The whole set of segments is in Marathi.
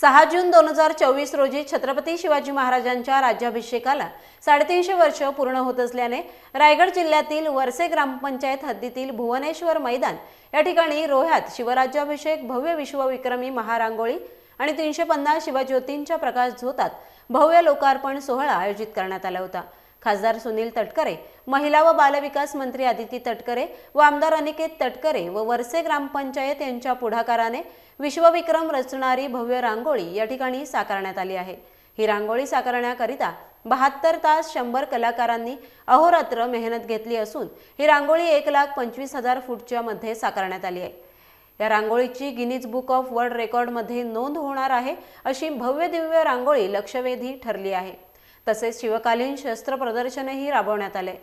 सहा जून दोन हजार चोवीस रोजी छत्रपती शिवाजी महाराजांच्या राज्याभिषेकाला साडेतीनशे वर्ष पूर्ण होत असल्याने रायगड जिल्ह्यातील वरसे ग्रामपंचायत हद्दीतील भुवनेश्वर मैदान या ठिकाणी रोह्यात शिवराज्याभिषेक भव्य विश्वविक्रमी महारांगोळी आणि तीनशे पन्नास शिवज्योतींच्या प्रकाश झोतात भव्य लोकार्पण सोहळा आयोजित करण्यात आला होता. खासदार सुनील तटकरे महिला व बालविकास मंत्री आदिती तटकरे व आमदार अनिकेत तटकरे व वरसे ग्रामपंचायत यांच्या पुढाकाराने विश्वविक्रम रचणारी भव्य रांगोळी या ठिकाणी साकारण्यात आली आहे. ही रांगोळी साकारण्याकरिता बहात्तर तास शंभर कलाकारांनी अहोरात्र मेहनत घेतली असून ही रांगोळी एक लाख पंचवीस हजार फूटच्या मध्ये साकारण्यात आली आहे. या रांगोळीची गिनीज बुक ऑफ वर्ल्ड रेकॉर्डमध्ये नोंद होणार आहे अशी भव्य दिव्य रांगोळी लक्षवेधी ठरली आहे. तसेच शिवकालीन शस्त्र प्रदर्शनही राबवण्यात आले.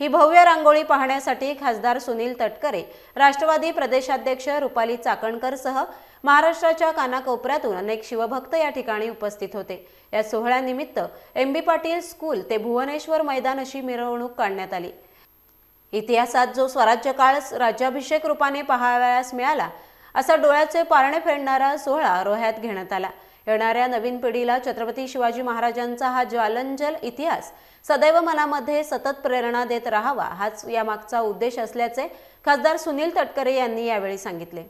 ही भव्य रांगोळी पाहण्यासाठी खासदार सुनील तटकरे राष्ट्रवादी प्रदेशाध्यक्ष रुपाली चाकणकर सह महाराष्ट्राच्या कानाकोपऱ्यातून अनेक शिवभक्त या ठिकाणी उपस्थित होते. या सोहळ्यानिमित्त एम बी पाटील स्कूल ते भुवनेश्वर मैदान अशी मिरवणूक काढण्यात आली. इतिहासात जो स्वराज्य काळ राज्याभिषेक रूपाने पाहावयास मिळाला असा डोळ्याचे पारणे फेडणारा सोहळा रोह्यात घेण्यात आला. येणाऱ्या नवीन पिढीला छत्रपती शिवाजी महाराजांचा हा ज्वालंजल इतिहास सदैव मनामध्ये सतत प्रेरणा देत राहावा हाच यामागचा उद्देश असल्याचे खासदार सुनील तटकरे यांनी यावेळी सांगितले